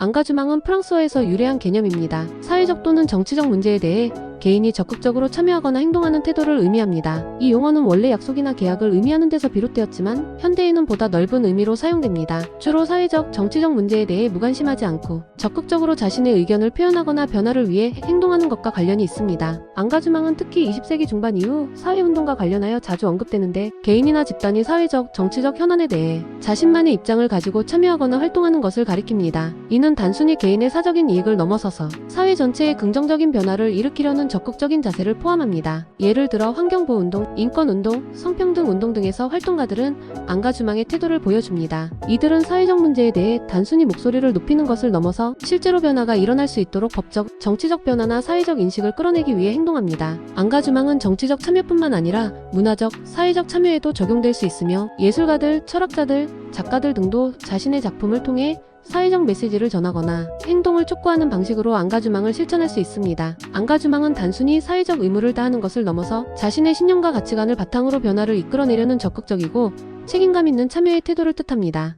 안가주망은 프랑스어에서 유래한 개념입니다. 사회적 또는 정치적 문제에 대해 개인이 적극적으로 참여하거나 행동하는 태도를 의미합니다. 이 용어는 원래 약속이나 계약을 의미하는 데서 비롯되었지만 현대에는 보다 넓은 의미로 사용됩니다. 주로 사회적, 정치적 문제에 대해 무관심하지 않고 적극적으로 자신의 의견을 표현하거나 변화를 위해 행동하는 것과 관련이 있습니다. 안가주망은 특히 20세기 중반 이후 사회운동과 관련하여 자주 언급되는데 개인이나 집단이 사회적, 정치적 현안에 대해 자신만의 입장을 가지고 참여하거나 활동하는 것을 가리킵니다. 이는 단순히 개인의 사적인 이익을 넘어서서 사회 전체의 긍정적인 변화를 일으키려는 적극적인 자세를 포함합니다. 예를 들어 환경보호 운동, 인권운동, 성평등 운동 등에서 활동가들은 안가주망의 태도를 보여줍니다. 이들은 사회적 문제에 대해 단순히 목소리를 높이는 것을 넘어서 실제로 변화가 일어날 수 있도록 법적, 정치적 변화나 사회적 인식을 끌어내기 위해 행동합니다. 안가주망은 정치적 참여뿐만 아니라 문화적, 사회적 참여에도 적용될 수 있으며 예술가들, 철학자들, 작가들 등도 자신의 작품을 통해 사회적 메시지를 전하거나 행동을 촉구하는 방식으로 안가주망을 실천할 수 있습니다. 안가주망은 단순히 사회적 의무를 다하는 것을 넘어서 자신의 신념과 가치관을 바탕으로 변화를 이끌어내려는 적극적이고 책임감 있는 참여의 태도를 뜻합니다.